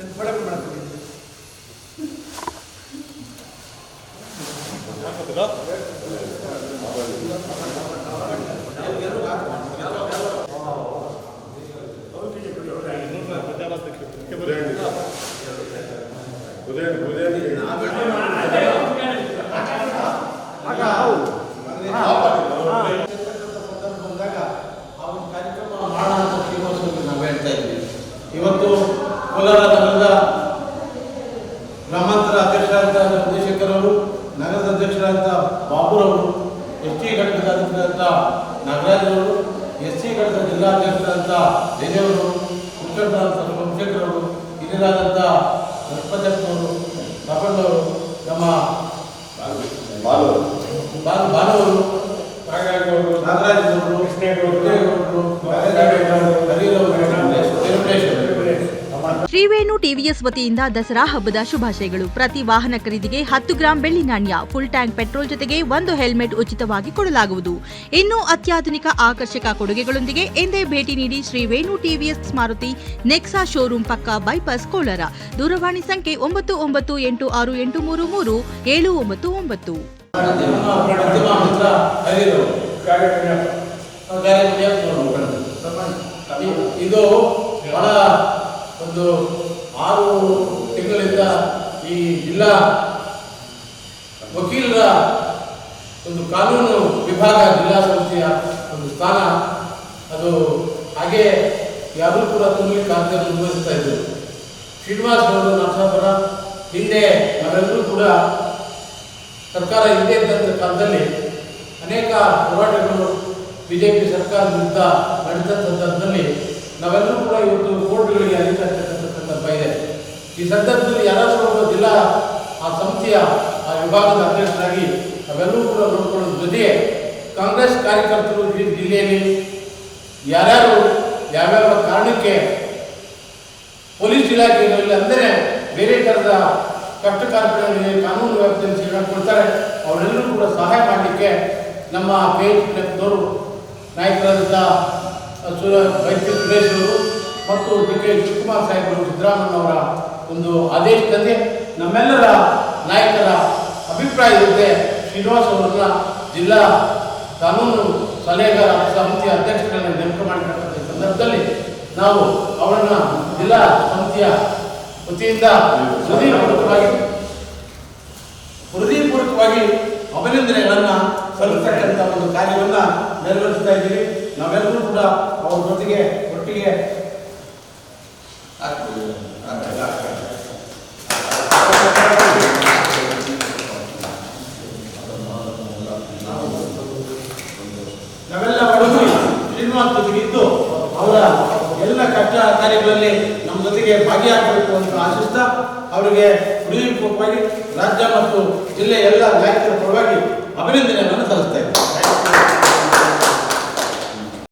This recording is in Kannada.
ಎಂತ ಬಳಕೆ ಮಾಡ್ತೀವಿ ಉದಯ ಉದಯ ಬಂದಾಗ ಕೋಲಾರ ನಗರದ ಗ್ರಾಮಾಂತರ ಅಧ್ಯಕ್ಷರಾದಂಥ ಚಂದ್ರಶೇಖರ್ ಅವರು ನಗರದ ಅಧ್ಯಕ್ಷರಾದಂಥ ಬಾಬುರವರು ಎಸ್ ಟಿ ಘಟಕದ ಅಧ್ಯಕ್ಷರಾದಂಥ ನಾಗರಾಜರವರು ಎಸ್ ಸಿ ಘಟಕದ ಜಿಲ್ಲಾಧ್ಯಕ್ಷರಾದಂಥ ಜಯದೇವರು ಮುಖ್ಯಸ್ಥರಾದಂಥ ಸೋಮಶೇಖರವರು ಹಿರಿಯರಾದಂಥ ಲಕ್ಷ್ಮಣವರು ರಾಘಣ್ಣವರು ನಮ್ಮ ಬಾಲು. ಬಾಲು ಬಾಲವರು ನಾಗರಾಜನವರು ಕೃಷ್ಣೇಗೌಡರು ಹರಿರವರು ವೆಂಕಟೇಶ್ ಶ್ರೀವೇಣು ಟಿವಿಎಸ್ ವತಿಯಿಂದ ದಸರಾ ಹಬ್ಬದ ಶುಭಾಶಯಗಳು. ಪ್ರತಿ ವಾಹನ ಖರೀದಿಗೆ ಹತ್ತು ಗ್ರಾಂ ಬೆಳ್ಳಿ ನಾಣ್ಯ ಫುಲ್ ಟ್ಯಾಂಕ್ ಪೆಟ್ರೋಲ್ ಜೊತೆಗೆ ಒಂದು ಹೆಲ್ಮೆಟ್ ಉಚಿತವಾಗಿ ಕೊಡಲಾಗುವುದು. ಇನ್ನು ಅತ್ಯಾಧುನಿಕ ಆಕರ್ಷಕ ಕೊಡುಗೆಗಳೊಂದಿಗೆ ಎಂದೇ ಭೇಟಿ ನೀಡಿ Shri Venu TVS Maruti, Nexa showroom ಪಕ್ಕ ಬೈಪಾಸ್ ಕೋಲಾರ. ದೂರವಾಣಿ ಸಂಖ್ಯೆ ಒಂಬತ್ತು ಒಂಬತ್ತು ಎಂಟು ಆರು ಎಂಟು ಮೂರು ಮೂರು, ಏಳು ಒಂಬತ್ತು ಒಂಬತ್ತು. ಇದು ಬಹಳ ಒಂದು ಆರು ತಿಂಗಳಿಂದ ಈ ಜಿಲ್ಲಾ ವಕೀಲರ ಒಂದು ಕಾನೂನು ವಿಭಾಗ ಜಿಲ್ಲಾ ಸಂಸ್ಥೆಯ ಒಂದು ಸ್ಥಾನ. ಅದು ಹಾಗೆ ಯಾರೂ ಕೂಡ ತುಂಬಲಿ ಕಾರ್ಯ ನಿರ್ವಹಿಸ್ತಾ ಇದ್ದರು. ಶ್ರೀನಿವಾಸ್ ಅವರು ನರಸಾಪುರ, ಹಿಂದೆ ನಾವೆಲ್ಲರೂ ಕೂಡ ಸರ್ಕಾರ ಹಿಂದೆ ಇದ್ದಂಥ ಕಾಲದಲ್ಲಿ ಅನೇಕ ಹೋರಾಟಗಳು ಬಿ ಬಿಜೆಪಿ ಸರ್ಕಾರ ವಿರುದ್ಧ ನಡೆದ ಸಂದರ್ಭದಲ್ಲಿ ನಾವೆಲ್ಲರೂ ಕೂಡ ಇವತ್ತು ಕೋರ್ಟ್ಗಳಿಗೆ ಅಲಿತಾ ಇರ್ತಕ್ಕಂಥ ಸಂದರ್ಭ ಇದೆ. ಈ ಸಂದರ್ಭದಲ್ಲಿ ಯಾರಾದರೂ ಜಿಲ್ಲಾ, ಆ ಸಂಸ್ಥೆಯ, ಆ ವಿಭಾಗದ ಅಧ್ಯಕ್ಷರಾಗಿ ನಾವೆಲ್ಲರೂ ಕೂಡ ನೋಡ್ಕೊಳ್ಳೋದ್ರ ಜೊತೆಗೆ ಕಾಂಗ್ರೆಸ್ ಕಾರ್ಯಕರ್ತರು ಈ ಜಿಲ್ಲೆಯಲ್ಲಿ ಯಾರ್ಯಾರು, ಯಾವ್ಯಾವ ಕಾರಣಕ್ಕೆ ಪೊಲೀಸ್ ಇಲಾಖೆಯಲ್ಲಿ ಅಂದರೆ ಬೇರೆ ಥರದ ಕಷ್ಟ ಕಾರ್ಪಣ್ಯಗಳಿಗೆ ಕಾನೂನು ವ್ಯಾಪ್ತಿಯಲ್ಲಿ ಕೊಡ್ತಾರೆ. ಅವರೆಲ್ಲರೂ ಕೂಡ ಸಹಾಯ ಮಾಡಲಿಕ್ಕೆ ನಮ್ಮ ಪೇಜ್ ನಾಯಕರಾದಂಥ ವೈದ್ಯ ಸುರೇಶ್ ಅವರು ಮತ್ತು ಡಿ ಕೆ ಶಿವಕುಮಾರ್ ಸಾಹೇಬರು ಸಿದ್ದರಾಮಯ್ಯನವರ ಒಂದು ಆದೇಶದಂತೆ ನಮ್ಮೆಲ್ಲರ ನಾಯಕರ ಅಭಿಪ್ರಾಯದಂತೆ ಶ್ರೀನಿವಾಸ್ ಅವರನ್ನ ಜಿಲ್ಲಾ ಕಾನೂನು ಸಲಹೆಗಾರ ಸಮಿತಿಯ ಅಧ್ಯಕ್ಷರನ್ನು ನೇಮಕ ಮಾಡಿರ್ತಕ್ಕಂಥ ಸಂದರ್ಭದಲ್ಲಿ ನಾವು ಅವರನ್ನ ಜಿಲ್ಲಾ ಸಮಿತಿಯ ವತಿಯಿಂದ ಹೃದಯಪೂರ್ವಕವಾಗಿ ಹೃದಯಪೂರ್ವಕವಾಗಿ ಅಭಿನಂದನೆಗಳನ್ನು ಸಲ್ಲಿಸ್ತಕ್ಕಂಥ ಒಂದು ಕಾರ್ಯವನ್ನ ನೆರವೇರಿಸ್ತಾ ಇದ್ದೀವಿ ನಾವೆಲ್ಲರೂ ಕೂಡ ಅವ್ರ ಜೊತೆಗೆ ಒಟ್ಟಿಗೆ ನಾವೆಲ್ಲ ಒಡಗೂಡಿ ಶ್ರೀನಿವಾಸ್ ಜೊತೆಗೆ ಇದ್ದು ಅವರ ಎಲ್ಲ ಕಷ್ಟ ಕಾರ್ಯಗಳಲ್ಲಿ ನಮ್ಮ ಜೊತೆಗೆ ಭಾಗಿಯಾಗಬೇಕು ಅಂತ ಆಶಿಸ್ತಾ ಅವರಿಗೆ ಹೃದಯಪೂರ್ವಕವಾಗಿ ರಾಜ್ಯ ಮತ್ತು ಜಿಲ್ಲೆಯ ಎಲ್ಲ ನಾಯಕರ ಪರವಾಗಿ ಅಭಿನಂದನೆಗಳನ್ನು ಸಲ್ಲಿಸ್ತಾ ಇದ್ದಾರೆ